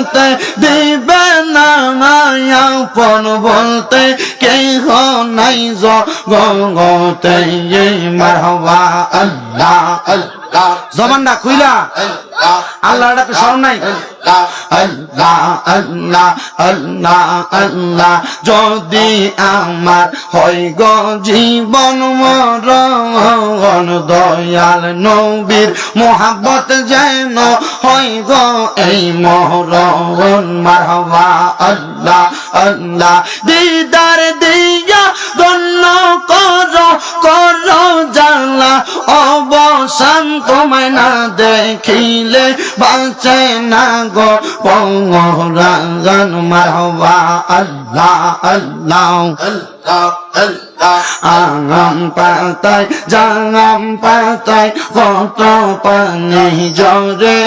বলতে দিবে না আপন বলতে কেহ নাই জগতে। মারবা আল্লাহ আল্লাহ। জবানটা খুইলা। আল্লাহ ডাকে স্মরণ নাই। যদি আমার হয় গো জীবন মরণ, দয়াল নবীর মোহাব্বত যেন হয় গো এই মরণ। মারহবা আল্লাহ আল্লাহ, দিদার দিয়া দেখিলে বাঁচে না গো পঙ্গরাগান মারবা আল্লাহ আল্লাহ। আল্লাহ আল্লাহ। আগাম পাতায়, জাগাম পাতায়, কত পানি জরে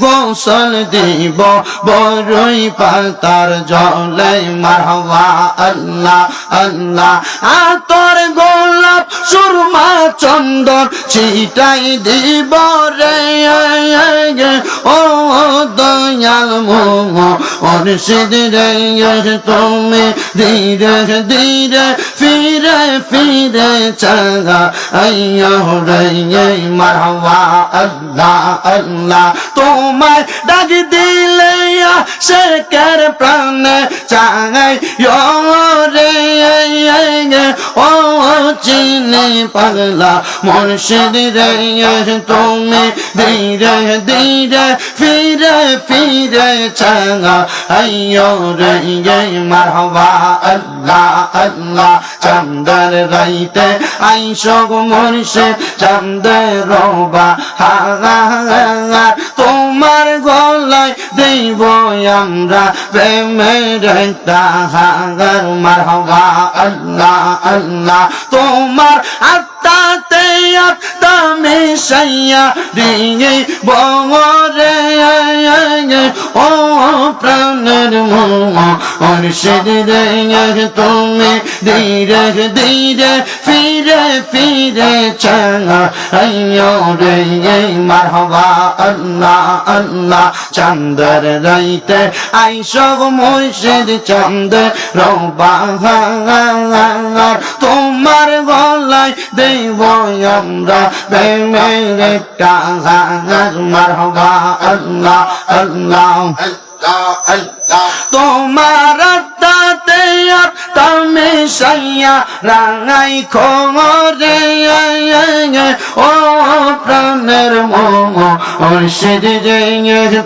গোসল দিব বড়ই পাতার জলে মারহবা আল্লাহ আল্লাহ। আতর গোলাপ, সুরমা চন্দন ছিটাই দিব রে মোহ অর্ষিদ রে তুমি ধীরে ধীরে ফিরে ফিরে চাগা আইয়ো রে মারহবা, আল্লাহ আল্লাহ। তোমায় ডাক দিলে কার প্রাণে চাগাই রে ও চিনি পাগলা। মুর্শিদ রে তুমি ধীরে ধীরে ফিরে ফিরে চাগা আইয়ো রে মারহবা আল্লাহ আল্লাহ চন্দর রাইতে আইসো গো মুর্শিদ চন্দের রবা হা তোমার গলায় দেব আমরা প্রেমের একটা হাগার মারহবা আল্লাহ আল্লাহ তোমার আত্মাতে আত্মা মিশাইয়া দিয়ে বরে মোহ অর্ষিদ রে তুমি ধীরে ধীরে ফিরে ফিরে চাঙা আইয়ো রে মারহবা আল্লাহ আল্লাহ চন্দর রাইতে আইসব মুর্শিদ চন্দ্র রবা তোমার গলায় দেব আমরা প্রেমের একটা মারহবা আল্লাহ আল্লাহ তোমার তাতে তুমি সাইয়া রাঙাই খোরে ও প্রাণের মোহ, অর্ষিদ রে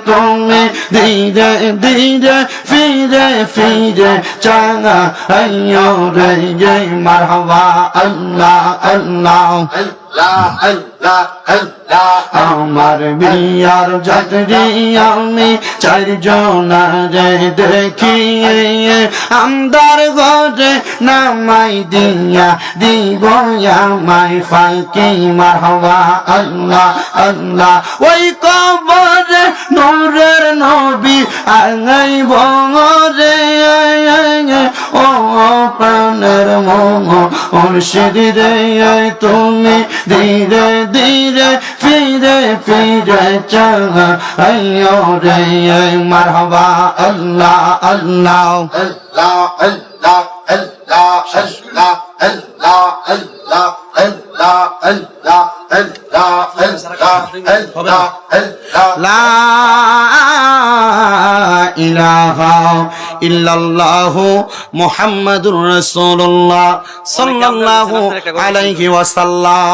তুমি ধীরে ধীরে, ফিরে ফিরে চাঙা আইয়ো রে মারহবা, আল্লাহ আল্লাহ। আমার বিয়ার যাত্রী আমি চারজন রে দেখি আমদার ঘরে নামাই দিয়া দিব আমায় ফাঁকি মারহবা আল্লাহ আল্লাহ। ওই কবরে নবী আঙাই বরে ও প্রাণের মোহ মুর্শিদ রে তুমি ধীরে ধীরে ফিরে ফিরে চাঙা আইয়ো রে মারহবা আল্লাহ আল্লাহ আল্লাহ আল্লাহ আল্লাহ আল্লাহ আল্লাহ আল্লাহ আল্লাহ আল্লাহ আল্লাহ আল্লাহ আল্লাহ লা ইলাহা ইল্লাল্লাহু মুহাম্মাদুর রাসূলুল্লাহ সাল্লাল্লাহু আলাইহি ওয়াসাল্লাম।